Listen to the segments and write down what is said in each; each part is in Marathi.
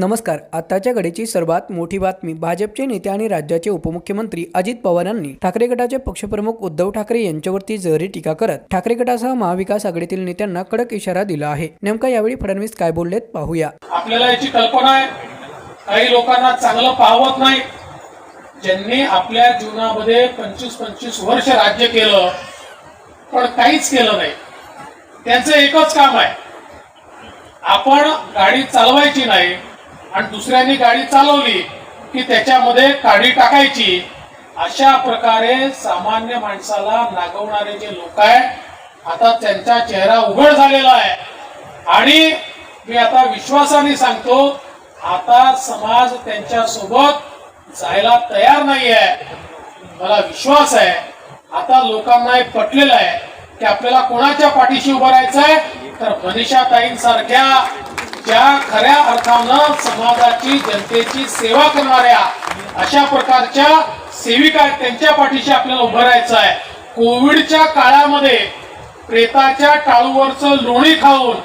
नमस्कार. आताच्या घडीची सर्वात मोठी बातमी भाजपचे नेते आणि राज्याचे उपमुख्यमंत्री अजित पवार यांनी ठाकरे गटाचे पक्षप्रमुख उद्धव ठाकरे यांच्यावरती जहरी टीका करत ठाकरे गटासह महाविकास आघाडीतील नेत्यांना कडक इशारा दिला आहे. नेमका यावेळी फडणवीस काय बोललेत पाहूया. आपल्याला याची कल्पना आहे. काही लोकांना चांगलं पाहवत नाही. ज्यांनी आपल्या जीवनामध्ये पंचवीस पंचवीस वर्ष राज्य केलं पण काहीच केलं नाही. त्यांचं एकच काम आहे. आपण गाडी चालवायची नाही आणि दुसऱ्यांनी गाडी चालवली की त्याच्यामध्ये काडी टाकायची. अशा प्रकारे सामान्य माणसाला नागवणारे जे लोक आहेत आता त्यांचा चेहरा उघड झालेला आहे. आणि मी आता विश्वासाने सांगतो आता समाज त्यांच्यासोबत जायला तयार नाही आहे मला विश्वास आहे. आता लोकांना हे पटलेलं आहे की आपल्याला कोणाच्या पाठीशी उभं राहायचं आहे तर मनीषा ताईंसारख्या ज्या खऱ्या अर्थानं समाजाची जनतेची सेवा करणाऱ्या अशा प्रकारच्या सेविका त्यांच्या पाठीशी आपल्याला उभं राहायचं आहे. कोविडच्या काळामध्ये प्रेताच्या टाळूवरचं लोणी खाऊन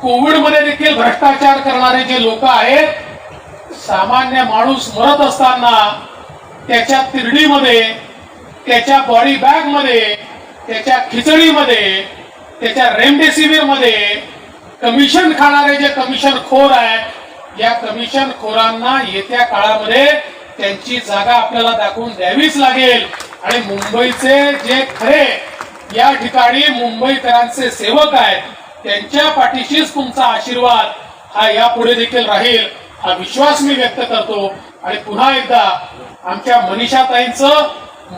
कोविडमध्ये देखील भ्रष्टाचार करणारे जे लोक आहेत सामान्य माणूस मरत असताना त्याच्या तिरडीमध्ये त्याच्या बॉडी बॅगमध्ये त्याच्या खिचडीमध्ये त्याच्या रेमडेसिवीरमध्ये कमिशन खाणारे जे कमिशन खोर आहेत या कमिशन खोरांना येत्या काळामध्ये त्यांची जागा आपल्याला दाखवून द्यावीच लागेल. आणि मुंबईचे जे खरे या ठिकाणी मुंबईकरांचे सेवक आहेत त्यांच्या पाठीशीच तुमचा आशीर्वाद हा यापुढे देखील राहील हा विश्वास मी व्यक्त करतो. आणि पुन्हा एकदा आमच्या मनीषाताईंचं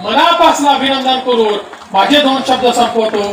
मनापासून अभिनंदन करून माझे दोन शब्द संपवतो.